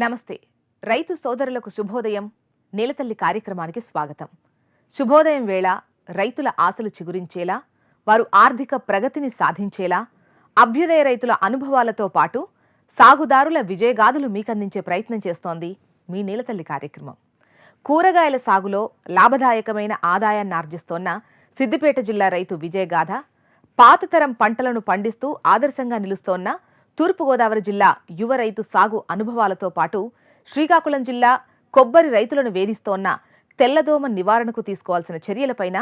నమస్తే. రైతు సోదరులకు శుభోదయం నీలతల్లి కార్యక్రమానికి స్వాగతం. శుభోదయం వేళ రైతుల ఆశలు చిగురించేలా వారు ఆర్థిక ప్రగతిని సాధించేలా అభ్యుదయ రైతుల అనుభవాలతో పాటు సాగుదారుల విజయగాథలు మీకందించే ప్రయత్నం చేస్తోంది మీ నీలతల్లి కార్యక్రమం. కూరగాయల సాగులో లాభదాయకమైన ఆదాయాన్ని ఆర్జిస్తోన్న సిద్దిపేట జిల్లా రైతు విజయగాథ పాతతరం పంటలను పండిస్తూ ఆదర్శంగా నిలుస్తోన్న తూర్పుగోదావరి జిల్లా యువ రైతు సాగు అనుభవాలతో పాటు శ్రీకాకుళం జిల్లా కొబ్బరి రైతులను వేధిస్తోన్న తెల్లదోమ నివారణకు తీసుకోవాల్సిన చర్యలపైన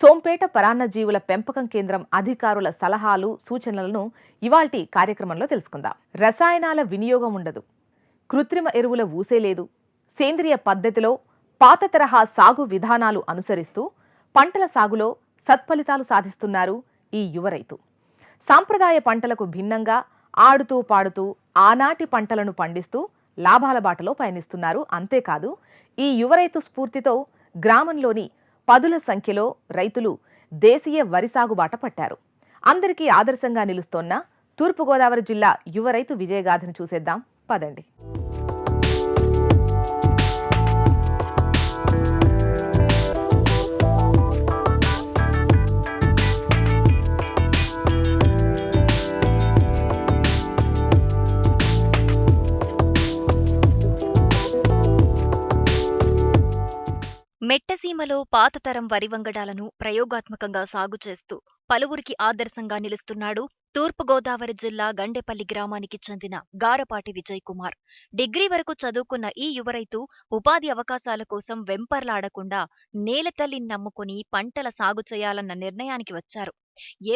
సోంపేట పరాన్నజీవుల పెంపకం కేంద్రం అధికారుల సలహాలు సూచనలను ఇవాల్టి కార్యక్రమంలో తెలుసుకుందాం. రసాయనాల వినియోగం ఉండదు. కృత్రిమ ఎరువుల ఊసేలేదు సేంద్రియ పద్ధతిలో పాత తరహా సాగు విధానాలు అనుసరిస్తూ పంటల సాగులో సత్ఫలితాలు సాధిస్తున్నారు ఈ యువ రైతు. సాంప్రదాయ పంటలకు భిన్నంగా ఆడుతూ పాడుతూ ఆనాటి పంటలను పండిస్తూ లాభాల బాటలో పయనిస్తున్నారు. అంతేకాదు ఈ యువరైతు స్ఫూర్తితో గ్రామంలోని పదుల సంఖ్యలో రైతులు దేశీయ వరి సాగు బాట పట్టారు. అందరికీ ఆదర్శంగా నిలుస్తోన్న తూర్పుగోదావరి జిల్లా యువరైతు విజయగాథను చూసేద్దాం. పదండి. మెట్టసీమలో పాతతరం వరి వంగడాలను ప్రయోగాత్మకంగా సాగు చేస్తూ పలువురికి ఆదర్శంగా నిలుస్తున్నాడు తూర్పుగోదావరి జిల్లా గండెపల్లి గ్రామానికి చెందిన గారపాటి విజయ్ కుమార్. డిగ్రీ వరకు చదువుకున్న ఈ యువ రైతు ఉపాధి అవకాశాల కోసం వెంపర్లాడకుండా నేలతల్లిని నమ్ముకుని పంటల సాగు చేయాలన్న నిర్ణయానికి వచ్చారు.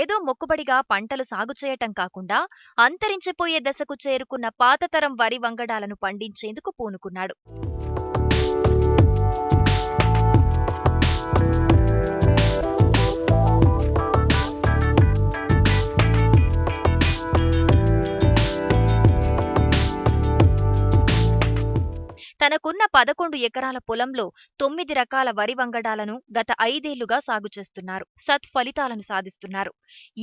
ఏదో మొక్కుబడిగా పంటలు సాగు చేయటం కాకుండా అంతరించిపోయే దశకు చేరుకున్న పాతతరం వరి వంగడాలను పండించేందుకు పూనుకున్నాడు. తనకున్న పదకొండు ఎకరాల పొలంలో తొమ్మిది రకాల వరి వంగడాలను గత ఐదేళ్ళుగా సాగు చేస్తున్నారు. సత్ఫలితాలను సాధిస్తున్నారు.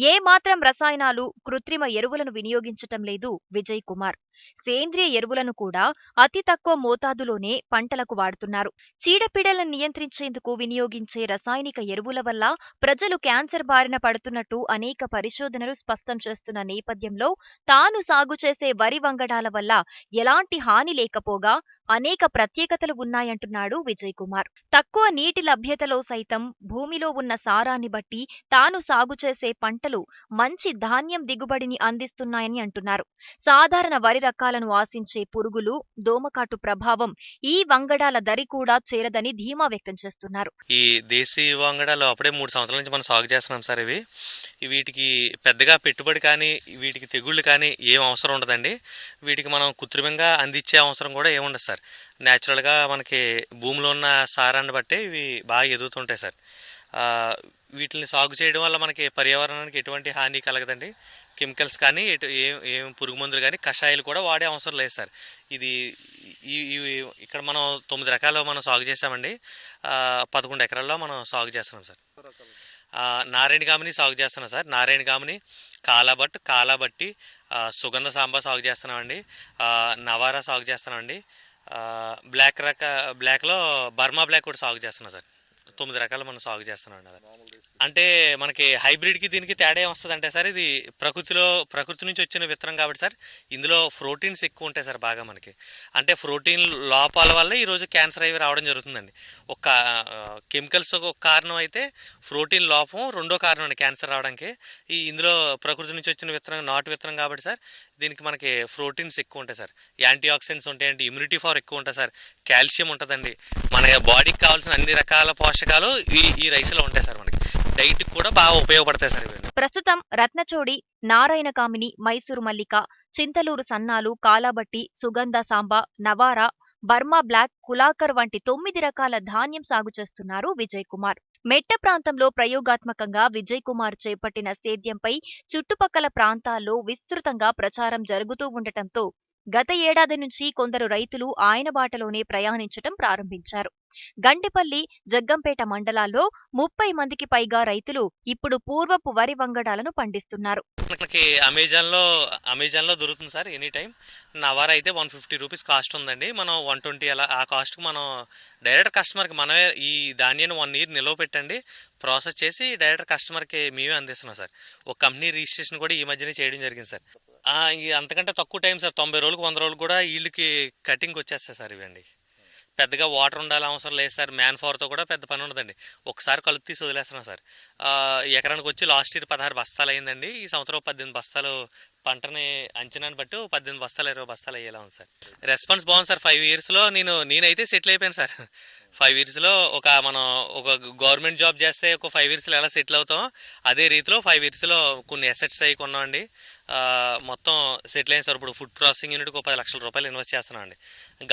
ఏ మాత్రం రసాయనాలు కృత్రిమ ఎరువులను వినియోగించటం లేదు విజయ్ కుమార్. సేంద్రియ ఎరువులను కూడా అతి తక్కువ మోతాదులోనే పంటలకు వాడుతున్నారు. చీడపీడలను నియంత్రించేందుకు వినియోగించే రసాయనిక ఎరువుల వల్ల ప్రజలు క్యాన్సర్ బారిన పడుతున్నట్టు అనేక పరిశోధనలు స్పష్టం చేస్తున్న నేపథ్యంలో తాను సాగు చేసే వరి వంగడాల వల్ల ఎలాంటి హాని లేకపోగా అనేక ప్రత్యేకతలు ఉన్నాయంటున్నాడు విజయ్ కుమార్ తక్కువ నీటి లభ్యతలో సైతం భూమిలో ఉన్న సారాన్ని బట్టి తాను సాగు చేసే పంటలు మంచి ధాన్యం దిగుబడిని అందిస్తున్నాయని అంటున్నారు. సాధారణ వరి రకాలను ఆశించే పురుగులు దోమకాటు ప్రభావం ఈ వంగడాల దరి కూడా చేరదని ధీమా వ్యక్తం చేస్తున్నారు. ఈ దేశీ వంగడాలు అప్పుడే మూడు సంవత్సరాల నుంచి మనం సాగు చేస్తున్నాం సార్ ఇవి. వీటికి పెద్దగా పెట్టుబడి కానీ వీటికి తెగుళ్ళు కానీ ఏం అవసరం ఉండదండి. వీటికి మనం కృత్రిమంగా అందించే అవసరం కూడా ఏముండదు సార్. న్యాచురల్గా మనకి భూమిలో ఉన్న సారాన్ని బట్టే ఇవి బాగా ఎదుగుతుంటాయి సార్. వీటిని సాగు చేయడం వల్ల మనకి పర్యావరణానికి ఎటువంటి హాని కలగదండి. కెమికల్స్ కానీ ఎటు ఏం ఏం పురుగు మందులు కానీ కషాయాలు కూడా వాడే అవసరం లేదు సార్. ఇది ఈ ఇవి ఇక్కడ మనం తొమ్మిది రకాలు మనం సాగు చేసామండి పదకొండు ఎకరాల్లో మనం సాగు చేస్తున్నాం సార్. నారాయణ గామిని సాగు చేస్తున్నాం సార్. నారాయణ గామిని కాలాబట్ కాలాబట్టి సుగంధ సాంబా సాగు చేస్తున్నామండి. నవారా సాగు చేస్తున్నామండి. బ్లాక్ రక బ్లాక్లో బర్మా బ్లాక్ కూడా సాగు చేస్తున్నాం సార్. తొమ్మిది రకాలు మనం సాగు చేస్తున్నాం అండి అంటే మనకి హైబ్రిడ్కి దీనికి తేడా ఏమొస్తుంది అంటే సార్ ఇది ప్రకృతిలో ప్రకృతి నుంచి వచ్చిన విత్తనం కాబట్టి సార్ ఇందులో ప్రోటీన్స్ ఎక్కువ ఉంటాయి సార్ బాగా మనకి. అంటే ప్రోటీన్ లోపాల వల్ల ఈరోజు క్యాన్సర్ అవి రావడం జరుగుతుందండి. ఒక కెమికల్స్ ఒక కారణం అయితే ప్రోటీన్ లోపం రెండో కారణం అండి క్యాన్సర్ రావడానికి. ఈ ఇందులో ప్రకృతి నుంచి వచ్చిన విత్తనం నాటు విత్తనం కాబట్టి సార్ దీనికి మనకి ప్రోటీన్స్ ఎక్కువ ఉంటాయి సార్. యాంటీ ఆక్సిడెంట్స్ ఉంటాయండి ఇమ్యూనిటీ పవర్ ఎక్కువ ఉంటుంది సార్. కాల్షియం ఉంటుందండి. మన బాడీకి కావాల్సిన అన్ని రకాల పోషకాలు ఈ ఈ రైస్లో ఉంటాయి సార్ మనకి. డైట్ కూడా బాగా ఉపయోగపడతాయి సార్ ఇవన్నీ ప్రస్తుతం రత్నచోడి నారాయణ కామిని మైసూరు మల్లిక చింతలూరు సన్నాలు కాలాబట్టి సుగంధ సాంబ నవారా బర్మా బ్లాక్ కులాకర్ వంటి తొమ్మిది రకాల ధాన్యం సాగు చేస్తున్నారు విజయ్ కుమార్. మెట్ట ప్రాంతంలో ప్రయోగాత్మకంగా విజయ్ కుమార్ చేపట్టిన సేద్యంపై చుట్టుపక్కల ప్రాంతాల్లో విస్తృతంగా ప్రచారం జరుగుతూ ఉండటంతో గత ఏడాది నుంచి కొందరు రైతులు ఆయన బాటలోనే ప్రయాణించటం ప్రారంభించారు. గండిపల్లి జగ్గంపేట మండలాల్లో ముప్పై మందికి పైగా రైతులు ఇప్పుడు పూర్వపు వరి వంగడాలను పండిస్తున్నారు. మనకి అమెజాన్లో అమెజాన్లో దొరుకుతుంది సార్ ఎనీ టైం నవార అయితే వన్ ఫిఫ్టీ రూపీస్ కాస్ట్ ఉందండి. మనం వన్ ట్వంటీ అలా ఆ కాస్ట్కి మనం డైరెక్ట్ కస్టమర్కి మనమే ఈ ధాన్యాన్ని వన్ ఇయర్ నిల్వ పెట్టండి. ప్రాసెస్ చేసి డైరెక్ట్ కస్టమర్కి మేమే అందిస్తున్నాం సార్. ఒక కంపెనీ రిజిస్ట్రేషన్ కూడా ఈ మధ్యనే చేయడం జరిగింది సార్. అంతకంటే తక్కువ టైం సార్. తొంభై రోజులకు వంద రోజులు కూడా వీళ్ళకి కటింగ్ వచ్చేస్తాయి సార్ ఇవండి. పెద్దగా వాటర్ ఉండాలి అవసరం లేదు సార్. మ్యాన్ పవర్తో కూడా పెద్ద పని ఉండదండి. ఒకసారి కలుపు తీసి వదిలేస్తున్నాం సార్. ఎకరానికి వచ్చి లాస్ట్ ఇయర్ పదహారు బస్తాలు అయిందండి. ఈ సంవత్సరం పద్దెనిమిది బస్తాలు పంటని అంచనాన్ని బట్టి పద్దెనిమిది బస్తాలు ఇరవై బస్తాలు అయ్యేలా ఉంది సార్. రెస్పాన్స్ బాగుంది సార్. ఫైవ్ ఇయర్స్లో నేను నేనైతే సెటిల్ అయిపోయాను సార్. ఫైవ్ ఇయర్స్లో ఒక మనం ఒక గవర్నమెంట్ జాబ్ చేస్తే ఒక ఫైవ్ ఇయర్స్లో ఎలా సెటిల్ అవుతాం అదే రీతిలో ఫైవ్ ఇయర్స్లో కొన్ని అసెట్స్ అయి కొన్నామండి. మొత్తం సెటిల్ అయిన సార్ ఇప్పుడు ఫుడ్ ప్రాసెసింగ్ యూనిట్కి ఒక పది లక్షల రూపాయలు ఇన్వెస్ట్ చేస్తానండి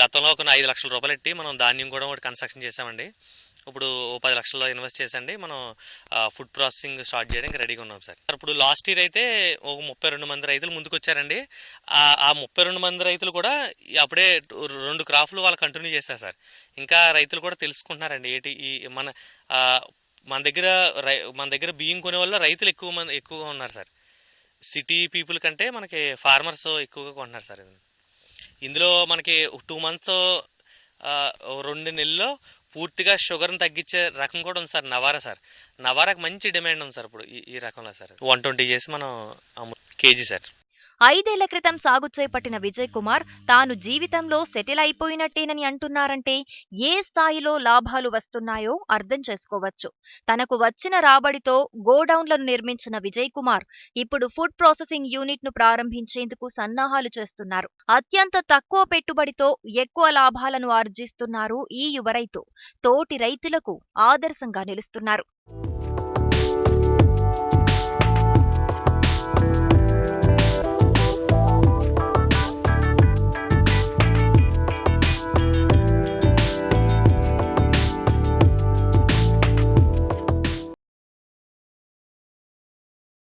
గతంలో ఒక ఐదు లక్షల రూపాయలు పెట్టి మనం ధాన్యం కూడా ఒకటి కన్స్ట్రక్షన్ చేసామండి ఇప్పుడు ఓ పది లక్షల్లో ఇన్వెస్ట్ చేసండి మనం ఫుడ్ ప్రాసెసింగ్ స్టార్ట్ చేయడానికి రెడీగా ఉన్నాం సార్. ఇప్పుడు లాస్ట్ ఇయర్ అయితే ఒక ముప్పై రెండు మంది రైతులు ముందుకొచ్చారండి. ఆ ముప్పై రెండు మంది రైతులు కూడా అప్పుడే రెండు క్రాఫ్లు వాళ్ళు కంటిన్యూ చేశారు సార్. ఇంకా రైతులు కూడా తెలుసుకుంటున్నారండి. ఏంటి ఈ మన మన దగ్గర రై మన దగ్గర బియ్యం కొనే వల్ల రైతులు ఎక్కువ మంది ఎక్కువగా ఉన్నారు సార్. సిటీ పీపుల్ కంటే మనకి ఫార్మర్స్ ఎక్కువగా కొంటున్నారు సార్ ఇది. ఇందులో మనకి టూ మంత్స్ రెండు నెలల్లో పూర్తిగా షుగర్ని తగ్గించే రకం కూడా ఉంది సార్ నవారా సార్. నవారాకి మంచి డిమాండ్ ఉంది సార్ ఇప్పుడు ఈ ఈ రకంలో సార్. వన్ ట్వంటీ చేసి మనం అమ్ము కేజీ సార్. ఐదేళ్ళ క్రితం సాగు చేపట్టిన విజయ్ కుమార్ తాను జీవితంలో సెటిల్ అయిపోయినట్టేనని అంటున్నారంటే ఏ స్థాయిలో లాభాలు వస్తున్నాయో అర్థం చేసుకోవచ్చు. తనకు వచ్చిన రాబడితో గోడౌన్లను నిర్మించిన విజయ్ కుమార్ ఇప్పుడు ఫుడ్ ప్రాసెసింగ్ యూనిట్ను ప్రారంభించేందుకు సన్నాహాలు చేస్తున్నారు. అత్యంత తక్కువ పెట్టుబడితో ఎక్కువ లాభాలను ఆర్జిస్తున్నారు ఈ యువ రైతు తోటి రైతులకు ఆదర్శంగా నిలుస్తున్నారు.